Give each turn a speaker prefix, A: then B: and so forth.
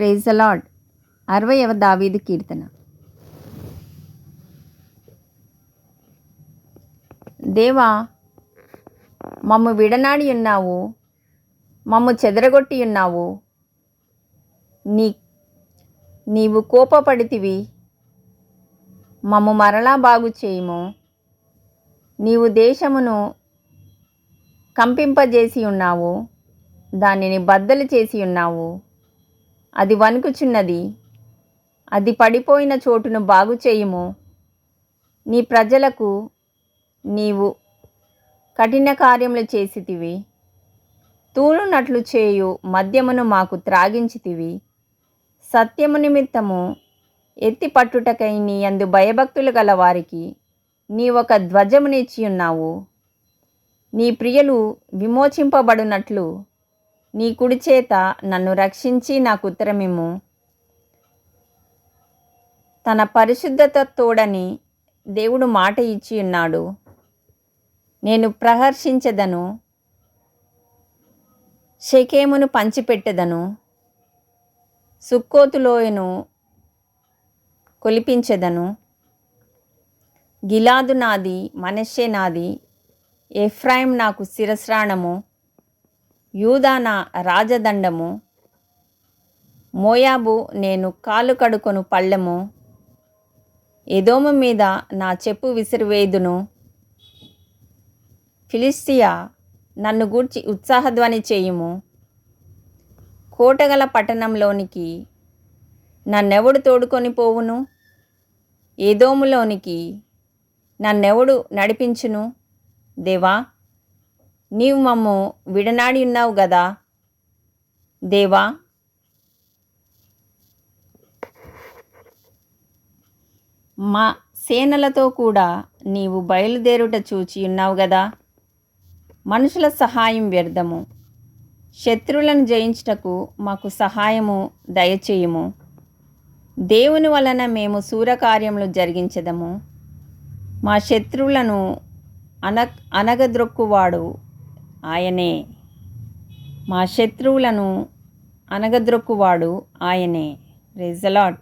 A: Praise అలాడ్ అరవయవ దావీదు కీర్తన. దేవా మమ్ము విడనాడి ఉన్నావు మమ్ము చెదరగొట్టి ఉన్నావు. నీ నీవు కోపపడితివి మమ్ము మరలా బాగు చేయము. నీవు దేశమును కంపింపజేసి ఉన్నావు దానిని బద్దలు చేసి ఉన్నావు. అది వణుకుచున్నది అది పడిపోయిన చోటును బాగు చేయుము. నీ ప్రజలకు నీవు కఠిన కార్యములు చేసితివి. తూలునట్లు చేయు మద్యమును మాకు త్రాగించితివి. సత్యము నిమిత్తము ఎత్తి పట్టుటకై నీ అందు భయభక్తులు గల వారికి నీ ఒక ధ్వజమునిచ్చి ఉన్నావు నీ ప్రియులు విమోచింపబడినట్లు నీ కుడి చేత నన్ను రక్షించి నాకు ఉత్తరమిమ్ము. తన పరిశుద్ధత తోడని దేవుడు మాట ఇచ్చి ఉన్నాడు. నేను ప్రహర్షించదను. షకేమును పంచిపెట్టెదను. సుక్కోతులోయను కొలిపించెదను. గిలాదు నాది మనషే నాది ఎఫ్రాయిం నాకు శిరస్రాణము. యూదానా రాజదండము. మోయాబు నేను కాలు కడుకొను పళ్ళెము. ఎదోము మీద నా చెప్పు విసిరివేదును ఫిలిస్తియా నన్ను గూర్చి ఉత్సాహధ్వని చేయుము. కోటగల పట్టణంలోనికి నన్నెవడు తోడుకొని పోవును? ఏదోములోనికి నన్నెవడు నడిపించును? దేవా నీవు మమ్ము విడనాడి ఉన్నావు కదా దేవా? మా సేనలతో కూడా నీవు బయలుదేరుట చూచి ఉన్నావు కదా మనుషుల సహాయం వ్యర్థము. శత్రువులను జయించుటకు మాకు సహాయము దయచేయము. దేవుని వలన మేము సూరకార్యములు జరిగించదము. మా శత్రువులను అన అనగద్రొక్కువాడు ఆయనే. మా శత్రువులను అనగద్రొక్కువాడు ఆయనే. రిజలాట్